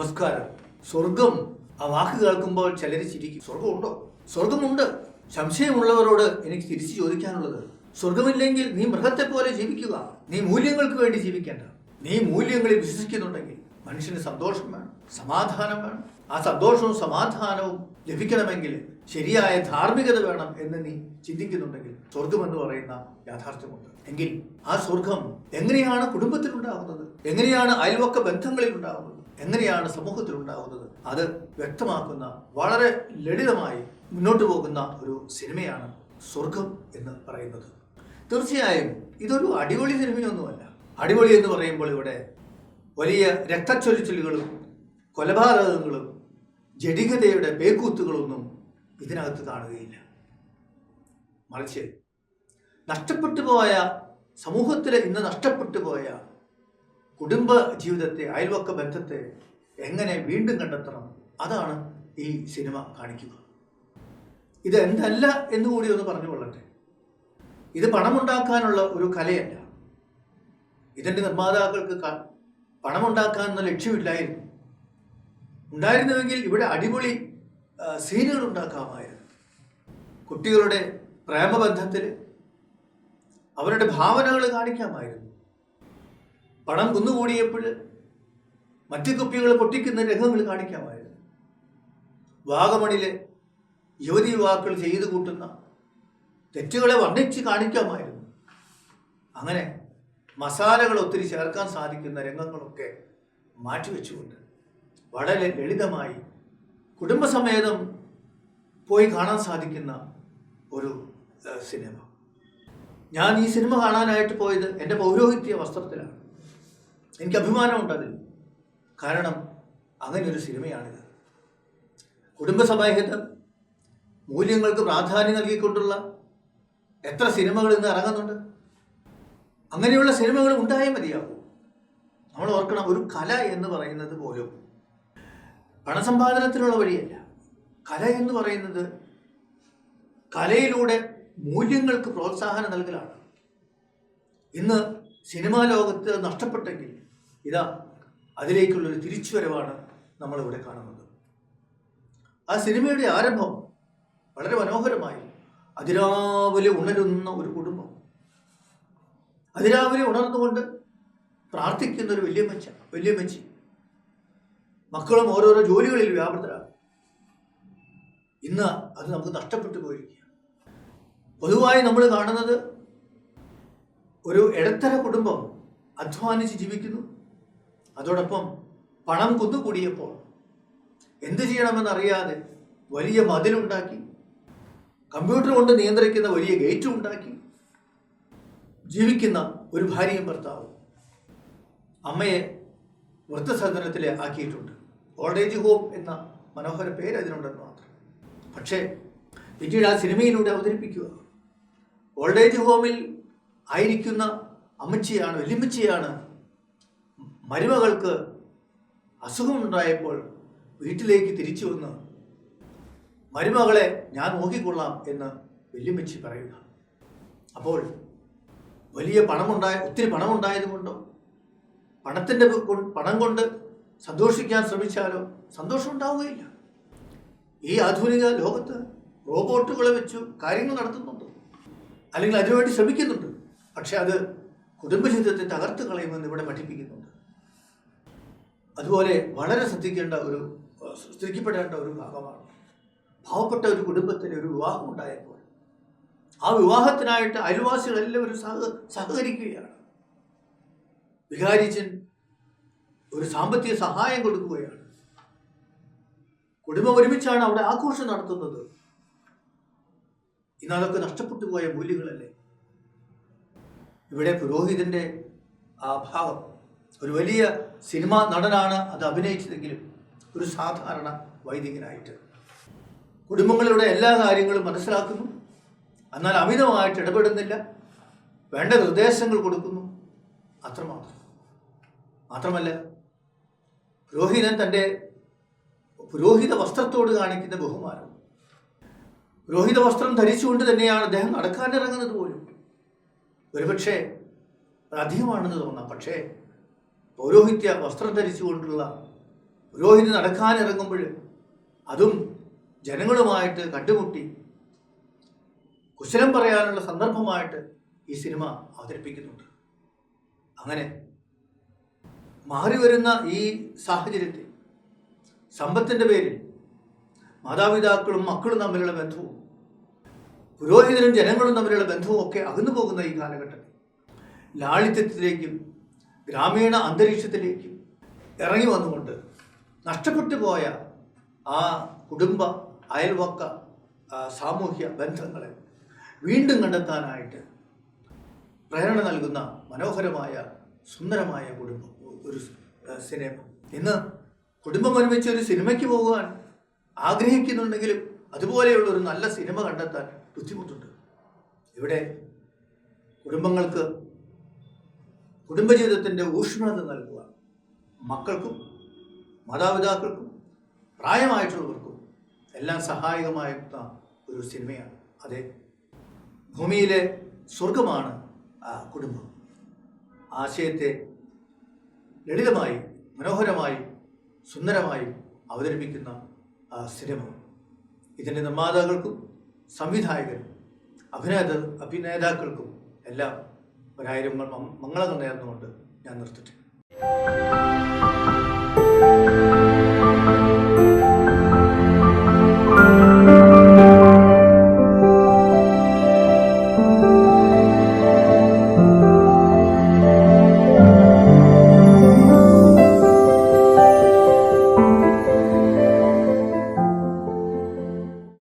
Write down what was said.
നമസ്കാരം. സ്വർഗം ആ വാക്ക് കേൾക്കുമ്പോൾ ചിലർ ചിരിക്കും. സ്വർഗമുണ്ടോ സ്വർഗമുണ്ട് സംശയമുള്ളവരോട് എനിക്ക് തിരിച്ചു ചോദിക്കാനുള്ളത്. സ്വർഗമില്ലെങ്കിൽ നീ മൃഗത്തെ പോലെ ജീവിക്കുക. നീ മൂല്യങ്ങൾക്ക് വേണ്ടി ജീവിക്കേണ്ട. നീ മൂല്യങ്ങളിൽ വിശ്വസിക്കുന്നുണ്ടെങ്കിൽ മനുഷ്യന് സന്തോഷം വേണം സമാധാനം വേണം. ആ സന്തോഷവും സമാധാനവും ലഭിക്കണമെങ്കിൽ ശരിയായ ധാർമ്മികത വേണം എന്ന് നീ ചിന്തിക്കുന്നുണ്ടെങ്കിൽ സ്വർഗം എന്ന് പറയുന്ന യാഥാർത്ഥ്യമുണ്ട്. എങ്കിൽ ആ സ്വർഗം എങ്ങനെയാണ് കുടുംബത്തിൽ ഉണ്ടാകുന്നത് എങ്ങനെയാണ് അയൽവക്ക ബന്ധങ്ങളിൽ ഉണ്ടാകുന്നത് എങ്ങനെയാണ് സമൂഹത്തിൽ ഉണ്ടാകുന്നത് അത് വ്യക്തമാക്കുന്ന വളരെ ലളിതമായി മുന്നോട്ട് പോകുന്ന ഒരു സിനിമയാണ് സ്വർഗം എന്ന് പറയുന്നത്. തീർച്ചയായും ഇതൊരു അടിപൊളി സിനിമയൊന്നുമല്ല. അടിപൊളി എന്ന് പറയുമ്പോൾ ഇവിടെ വലിയ രക്തച്ചൊരിച്ചിലുകളും കൊലപാതകങ്ങളും ജടികതയുടെ പേക്കൂത്തുകളൊന്നും ഇതിനകത്ത് കാണുകയില്ല. മറിച്ച് നഷ്ടപ്പെട്ടു പോയ സമൂഹത്തിൽ ഇന്ന് നഷ്ടപ്പെട്ടു പോയ കുടുംബ ജീവിതത്തെ അയൽവക്ക ബന്ധത്തെ എങ്ങനെ വീണ്ടും കണ്ടെത്തണം? അതാണ് ഈ സിനിമ കാണിക്കുക. ഇത് എന്തല്ല എന്ന് കൂടി ഒന്ന് പറഞ്ഞു കൊള്ളട്ടെ. ഇത് പണമുണ്ടാക്കാനുള്ള ഒരു കലയല്ല. ഇതിന്റെ നിർമ്മാതാക്കൾക്ക് പണമുണ്ടാക്കാൻ പണമുണ്ടാക്കാനുള്ള ലക്ഷ്യമില്ലായിരുന്നു. ഉണ്ടായിരുന്നുവെങ്കിൽ ഇവിടെ അടിപൊളി സീനുകൾ ഉണ്ടാക്കാമായിരുന്നു. കുട്ടികളുടെ പ്രേമബന്ധത്തിൽ അവരുടെ ഭാവനകൾ കാണിക്കാമായിരുന്നു. പണം കുന്നുകൂടിയപ്പോൾ മറ്റു കുപ്പികൾ പൊട്ടിക്കുന്ന രംഗങ്ങൾ കാണിക്കാമായിരുന്നു. വാഗമണിലെ യുവതി യുവാക്കൾ ചെയ്തു കൂട്ടുന്ന തെറ്റുകളെ വർണിച്ച് കാണിക്കാമായിരുന്നു. അങ്ങനെ മസാലകൾ ഒത്തിരി ചേർക്കാൻ സാധിക്കുന്ന രംഗങ്ങളൊക്കെ മാറ്റിവെച്ചുകൊണ്ട് വളരെ ലളിതമായി കുടുംബസമേതം പോയി കാണാൻ സാധിക്കുന്ന ഒരു സിനിമ. ഞാൻ ഈ സിനിമ കാണാനായിട്ട് പോയത് എന്റെ പൗരോഹിത്യ വസ്ത്രത്തിലാണ്. എനിക്ക് അഭിമാനമുണ്ട് അതിൽ കാരണം അങ്ങനെ ഒരു സിനിമയാണിത്. കുടുംബസമാഹിതം മൂല്യങ്ങൾക്ക് പ്രാധാന്യം നൽകിക്കൊണ്ടുള്ള എത്ര സിനിമകൾ ഇന്ന് ഇറങ്ങുന്നുണ്ട്? അങ്ങനെയുള്ള സിനിമകൾ ഉണ്ടായേ മതിയാകൂ നമ്മൾ ഓർക്കണം ഒരു കല എന്ന് പറയുന്നത് പോലും പണസമ്പാദനത്തിനുള്ള വഴിയല്ല. കല എന്ന് പറയുന്നത് കലയിലൂടെ മൂല്യങ്ങൾക്ക് പ്രോത്സാഹനം നൽകലാണ്. ഇന്ന് സിനിമാ ലോകത്ത് നഷ്ടപ്പെട്ടെങ്കിൽ ഇതാ അതിലേക്കുള്ളൊരു തിരിച്ചുവരവാണ് നമ്മളിവിടെ കാണുന്നത്. ആ സിനിമയുടെ ആരംഭം വളരെ മനോഹരമായി അതിരാവിലെ ഉണരുന്ന ഒരു കുടുംബം. അതിരാവിലെ ഉണർന്നുകൊണ്ട് പ്രാർത്ഥിക്കുന്ന ഒരു വല്യമ്മച്ച വല്യമ്മച്ചി മക്കളും ഓരോരോ ജോലികളിൽ വ്യാപൃതരാകും ഇന്ന് അത് നമുക്ക് നഷ്ടപ്പെട്ടു പോയിരിക്കുകയാണ്. പൊതുവായി നമ്മൾ കാണുന്നത് ഒരു ഇടത്തര കുടുംബം അധ്വാനിച്ച് ജീവിക്കുന്നു. അതോടൊപ്പം പണം കുന്നുകൂടിയപ്പോൾ എന്ത് ചെയ്യണമെന്നറിയാതെ വലിയ മതിലുണ്ടാക്കി കമ്പ്യൂട്ടർ കൊണ്ട് നിയന്ത്രിക്കുന്ന വലിയ ഗേറ്റും ഉണ്ടാക്കി ജീവിക്കുന്ന ഒരു ഭാര്യയും ഭർത്താവും അമ്മയെ വൃദ്ധസദനത്തിൽ ആക്കിയിട്ടുണ്ട്. ഓൾഡ് ഏജ് ഹോം എന്ന മനോഹര പേര് അതിനുണ്ടെന്ന് മാത്രം. പക്ഷേ പിന്നീട് ആ സിനിമയിലൂടെ അവതരിപ്പിക്കുക. ഓൾഡ് ഏജ് ഹോമിൽ ആയിരിക്കുന്ന അമ്മച്ചിയാണ് വല്യമ്മച്ചിയാണ് മരുമകൾക്ക് അസുഖമുണ്ടായപ്പോൾ വീട്ടിലേക്ക് തിരിച്ചു വന്ന് മരുമകളെ ഞാൻ നോക്കിക്കൊള്ളാം എന്ന് വല്യമ്മച്ചി പറയുക. അപ്പോൾ വലിയ പണമുണ്ടായ ഒത്തിരി പണമുണ്ടായതുകൊണ്ടോ? പണത്തിന്റെ പണം കൊണ്ട് സന്തോഷിക്കാൻ ശ്രമിച്ചാലോ? സന്തോഷം ഉണ്ടാവുകയില്ല. ഈ ആധുനിക ലോകത്ത് റോബോട്ടുകളെ വെച്ചു കാര്യങ്ങൾ നടത്തുന്നുണ്ട്. അല്ലെങ്കിൽ അതിനുവേണ്ടി ശ്രമിക്കുന്നുണ്ട്. പക്ഷെ അത് കുടുംബജീവിതത്തെ തകർത്ത് കളയുമെന്ന് ഇവിടെ പഠിപ്പിക്കുന്നുണ്ട്. അതുപോലെ വളരെ ശ്രദ്ധിക്കേണ്ട ഒരു ശ്രദ്ധിക്കപ്പെടേണ്ട ഒരു ഭാഗമാണ്. പാവപ്പെട്ട ഒരു കുടുംബത്തിന് ഒരു വിവാഹം ഉണ്ടായപ്പോൾ ആ വിവാഹത്തിനായിട്ട് അയൽവാസികളെല്ലാവരും സഹ സഹകരിക്കുകയാണ്. വികാരിച്ചൻ ഒരു സാമ്പത്തിക സഹായം കൊടുക്കുകയാണ്. കുടുംബം ഒരുമിച്ചാണ് അവിടെ ആഘോഷം നടത്തുന്നത്. ഇന്ന് അതൊക്കെ നഷ്ടപ്പെട്ടു പോയ മൂല്യങ്ങളല്ലേ? ഇവിടെ പുരോഹിതന്റെ ആ ഭാഗം ഒരു വലിയ സിനിമാ നടനാണ് അത് അഭിനയിച്ചതെങ്കിലും ഒരു സാധാരണ വൈദികനായിട്ട്. കുടുംബങ്ങളുടെ എല്ലാ കാര്യങ്ങളും മനസ്സിലാക്കുന്നു. എന്നാൽ അമിതമായിട്ട് ഇടപെടുന്നില്ല. വേണ്ട നിർദ്ദേശങ്ങൾ കൊടുക്കുന്നു. അത്രമാത്രം. മാത്രമല്ല പുരോഹിതൻ തന്റെ പുരോഹിത വസ്ത്രത്തോട് കാണിക്കുന്ന ബഹുമാനം. പുരോഹിത വസ്ത്രം ധരിച്ചുകൊണ്ട് തന്നെയാണ് അദ്ദേഹം നടക്കാനിറങ്ങുന്നത് പോലും. ഒരുപക്ഷെ അധികമാണെന്ന് തോന്നാം. പക്ഷേ പൗരോഹിത്യ വസ്ത്രം ധരിച്ചുകൊണ്ടുള്ള പുരോഹിത് നടക്കാനിറങ്ങുമ്പോൾ അതും ജനങ്ങളുമായിട്ട് കണ്ടുമുട്ടി കുശലം പറയാനുള്ള സന്ദർഭമായിട്ട് ഈ സിനിമ അവതരിപ്പിക്കുന്നുണ്ട്. അങ്ങനെ മാറി വരുന്ന ഈ സാഹചര്യത്തിൽ സമ്പത്തിന്റെ പേരിൽ മാതാപിതാക്കളും മക്കളും തമ്മിലുള്ള ബന്ധവും പുരോഹിതരും ജനങ്ങളും തമ്മിലുള്ള ബന്ധവും ഒക്കെ അകന്നു പോകുന്ന ഈ കാലഘട്ടത്തിൽ ലാളിത്യത്തിലേക്കും ഗ്രാമീണ അന്തരീക്ഷത്തിലേക്ക് ഇറങ്ങി വന്നുകൊണ്ട് നഷ്ടപ്പെട്ടു പോയ ആ കുടുംബ അയൽവക്ക സാമൂഹ്യ ബന്ധങ്ങളെ വീണ്ടും കണ്ടെത്താനായിട്ട് പ്രേരണ നൽകുന്ന മനോഹരമായ സുന്ദരമായ കുടുംബം ഒരു സിനിമ. ഇന്ന് കുടുംബം ഒരുമിച്ച് ഒരു സിനിമയ്ക്ക് പോകുവാൻ ആഗ്രഹിക്കുന്നുണ്ടെങ്കിലും അതുപോലെയുള്ള ഒരു നല്ല സിനിമ കണ്ടെത്താൻ ബുദ്ധിമുട്ടുണ്ട്. ഇവിടെ കുടുംബങ്ങൾക്ക് കുടുംബജീവിതത്തിന്റെ ഊഷ്മളത നൽകുക മക്കൾക്കും മാതാപിതാക്കൾക്കും പ്രായമായിട്ടുള്ളവർക്കും എല്ലാം സഹായകമായ ഒരു സിനിമയാണ്. അതെ ഭൂമിയിലെ സ്വർഗമാണ് ആ കുടുംബം. ആശയത്തെ ലളിതമായി മനോഹരമായി സുന്ദരമായി അവതരിപ്പിക്കുന്ന ആ സിനിമ. ഇതിന്റെ നിർമ്മാതാക്കൾക്കും സംവിധായകരും അഭിനേത അഭിനേതാക്കൾക്കും എല്ലാം ഒരായിരം മംഗളങ്ങൾ നേർന്നുകൊണ്ട് ഞാൻ നിർത്തട്ടെ